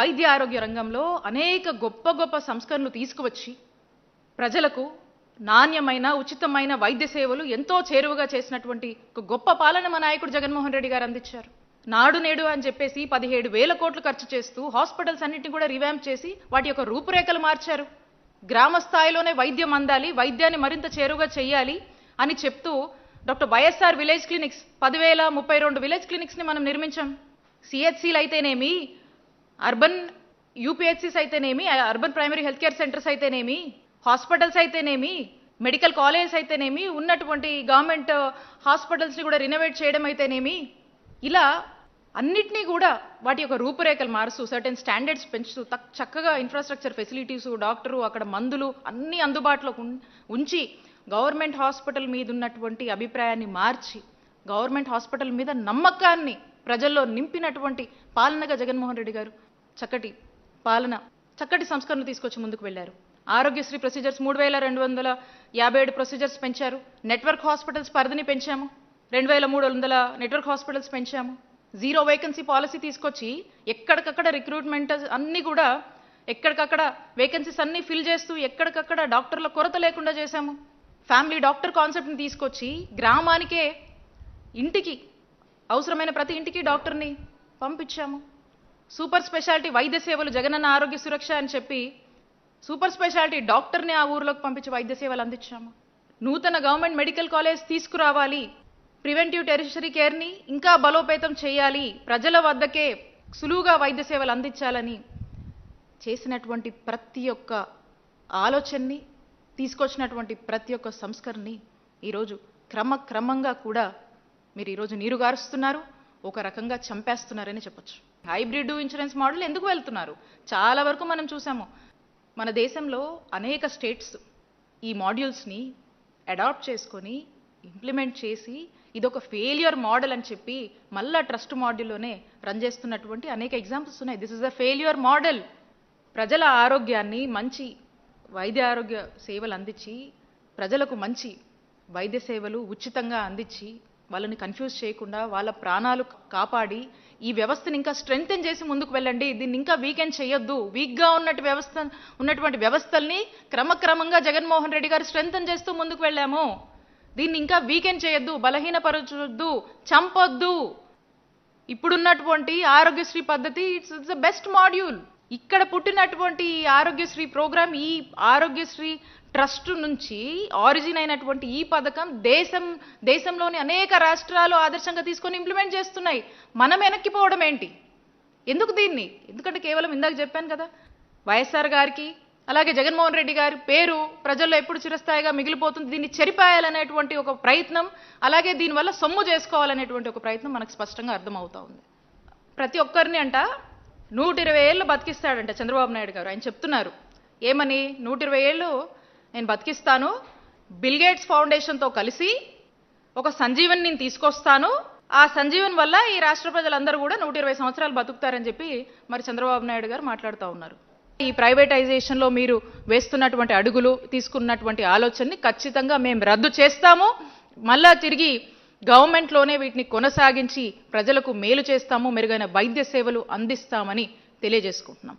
వైద్య ఆరోగ్య రంగంలో అనేక గొప్ప గొప్ప సంస్కరణలు తీసుకువచ్చి ప్రజలకు నాణ్యమైన ఉచితమైన వైద్య సేవలు ఎంతో చేరువగా చేసినటువంటి ఒక గొప్ప పాలన మా నాయకుడు జగన్మోహన్ రెడ్డి గారు అందించారు. నాడు నేడు అని చెప్పేసి పదిహేడు వేల కోట్లు ఖర్చు చేస్తూ హాస్పిటల్స్ అన్నింటినీ కూడా రివ్యాంప్ చేసి వాటి యొక్క రూపురేఖలు మార్చారు. గ్రామ స్థాయిలోనే వైద్యం అందాలి వైద్యాన్ని మరింత చేరువగా చేయాలి అని చెప్తూ డాక్టర్ వైఎస్ఆర్ విలేజ్ క్లినిక్స్ పదివేల ముప్పై రెండు విలేజ్ క్లినిక్స్ని మనం నిర్మించాం. సిహెచ్సిలు అయితేనేమి అర్బన్ యూపీహెచ్సిస్ అయితేనేమి urban primary health care centres అయితేనేమి హాస్పిటల్స్ అయితేనేమి మెడికల్ కాలేజెస్ అయితేనేమి ఉన్నటువంటి గవర్నమెంట్ హాస్పిటల్స్ని కూడా రినోవేట్ చేయడం అయితేనేమి ఇలా అన్నిటినీ కూడా వాటి యొక్క రూపురేఖలు మారుస్తూ సర్టెన్ స్టాండర్డ్స్ పెంచుతూ తక్- చక్కగా ఇన్ఫ్రాస్ట్రక్చర్ ఫెసిలిటీస్ డాక్టరు అక్కడ మందులు అన్నీ అందుబాటులో ఉంచి గవర్నమెంట్ హాస్పిటల్ మీద ఉన్నటువంటి అభిప్రాయాన్ని మార్చి గవర్నమెంట్ హాస్పిటల్ మీద నమ్మకాన్ని ప్రజల్లో నింపినటువంటి పాలనగా జగన్మోహన్ రెడ్డి గారు చక్కటి పాలన చక్కటి సంస్కరణలు తీసుకొచ్చి ముందుకు వెళ్ళారు. ఆరోగ్యశ్రీ ప్రొసీజర్స్ మూడు వేల రెండు వందల యాభై ఏడు ప్రొసీజర్స్ పెంచారు. నెట్వర్క్ హాస్పిటల్స్ పరిధిని పెంచాము. రెండు వేల మూడు వందల నెట్వర్క్ హాస్పిటల్స్ పెంచాము. జీరో వేకెన్సీ పాలసీ తీసుకొచ్చి ఎక్కడికక్కడ రిక్రూట్మెంట్ అన్నీ కూడా ఎక్కడికక్కడ వేకెన్సీస్ అన్నీ ఫిల్ చేస్తూ ఎక్కడికక్కడ డాక్టర్ల కొరత లేకుండా చేశాము. ఫ్యామిలీ డాక్టర్ కాన్సెప్ట్ని తీసుకొచ్చి గ్రామానికే ఇంటికి అవసరమైన ప్రతి ఇంటికి డాక్టర్ని పంపించాము. సూపర్ స్పెషాలిటీ వైద్య సేవలు జగనన్న ఆరోగ్య సురక్ష అని చెప్పి సూపర్ స్పెషాలిటీ డాక్టర్ని ఆ ఊర్లోకి పంపించి వైద్య సేవలు అందించాము. నూతన గవర్నమెంట్ మెడికల్ కాలేజ్ తీసుకురావాలి. ప్రివెంటివ్ టెరిషరీ కేర్ని ఇంకా బలోపేతం చేయాలి. ప్రజల వద్దకే సులువుగా వైద్య సేవలు అందించాలని చేసినటువంటి ప్రతి ఒక్క ఆలోచనని తీసుకొచ్చినటువంటి ప్రతి ఒక్క సంస్కరణని ఈరోజు క్రమక్రమంగా కూడా మీరు ఈరోజు నీరు గారుస్తున్నారు. ఒక రకంగా చంపేస్తున్నారని చెప్పొచ్చు. హైబ్రిడ్ ఇన్సూరెన్స్ మోడల్ ఎందుకు వెళ్తున్నారు? చాలా వరకు మనం చూసాము. మన దేశంలో అనేక స్టేట్స్ ఈ మాడ్యూల్స్ని అడాప్ట్ చేసుకొని ఇంప్లిమెంట్ చేసి ఇదొక ఫెయిల్యూర్ మోడల్ అని చెప్పి మళ్ళా ట్రస్ట్ మాడ్యూల్లోనే రన్ చేస్తున్నటువంటి అనేక ఎగ్జాంపుల్స్ ఉన్నాయి. This is a failure model ప్రజల ఆరోగ్యాన్ని మంచి వైద్య ఆరోగ్య సేవలు అందించి ప్రజలకు మంచి వైద్య సేవలు ఉచితంగా అందించి వాళ్ళని కన్ఫ్యూజ్ చేయకుండా వాళ్ళ ప్రాణాలు కాపాడి ఈ వ్యవస్థని ఇంకా స్ట్రెంగ్తెన్ చేసి ముందుకు వెళ్ళండి. దీన్ని ఇంకా వీకెండ్ చేయొద్దు. వీక్గా ఉన్నట్టు వ్యవస్థ ఉన్నటువంటి వ్యవస్థల్ని క్రమక్రమంగా జగన్మోహన్ రెడ్డి గారు స్ట్రెంగ్తెన్ చేస్తూ ముందుకు వెళ్ళాము. దీన్ని ఇంకా వీకెండ్ చేయొద్దు బలహీనపరచొద్దు చంపొద్దు. ఇప్పుడున్నటువంటి ఆరోగ్యశ్రీ పద్ధతి it's it's the best module ఇక్కడ పుట్టినటువంటి ఈ ఆరోగ్యశ్రీ ప్రోగ్రామ్ ఈ ఆరోగ్యశ్రీ ట్రస్ట్ నుంచి ఆరిజిన్ అయినటువంటి ఈ పథకం దేశం దేశంలోని అనేక రాష్ట్రాలు ఆదర్శంగా తీసుకొని ఇంప్లిమెంట్ చేస్తున్నాయి. మనం వెనక్కిపోవడం ఏంటి? ఎందుకు దీన్ని? ఎందుకంటే కేవలం ఇందాక చెప్పాను కదా వైఎస్ఆర్ గారికి అలాగే జగన్మోహన్ రెడ్డి గారి పేరు ప్రజల్లో ఎప్పుడు చిరస్థాయిగా మిగిలిపోతుంది. దీన్ని చెరిపాయాలనేటువంటి ఒక ప్రయత్నం అలాగే దీనివల్ల సొమ్ము చేసుకోవాలనేటువంటి ఒక ప్రయత్నం మనకు స్పష్టంగా అర్థమవుతా ఉంది. ప్రతి ఒక్కరిని అంట నూట ఇరవై ఏళ్ళు బతికిస్తాడంట చంద్రబాబు నాయుడు గారు. ఆయన చెప్తున్నారు ఏమని? నూట ఇరవై ఏళ్ళు నేను బతికిస్తాను బిల్గేట్స్ ఫౌండేషన్తో కలిసి ఒక సంజీవన్ నేను తీసుకొస్తాను. ఆ సంజీవన్ వల్ల ఈ రాష్ట్ర ప్రజలందరూ కూడా నూట ఇరవై సంవత్సరాలు బతుకుతారని చెప్పి మరి చంద్రబాబు నాయుడు గారు మాట్లాడుతూ ఉన్నారు. ఈ ప్రైవేటైజేషన్లో మీరు వేస్తున్నటువంటి అడుగులు తీసుకున్నటువంటి ఆలోచనని ఖచ్చితంగా మేము రద్దు చేస్తాము. మళ్ళా తిరిగి గవర్నమెంట్లోనే వీటిని కొనసాగించి ప్రజలకు మేలు చేస్తాము మెరుగైన వైద్య సేవలు అందిస్తామని తెలియజేసుకుంటున్నాం.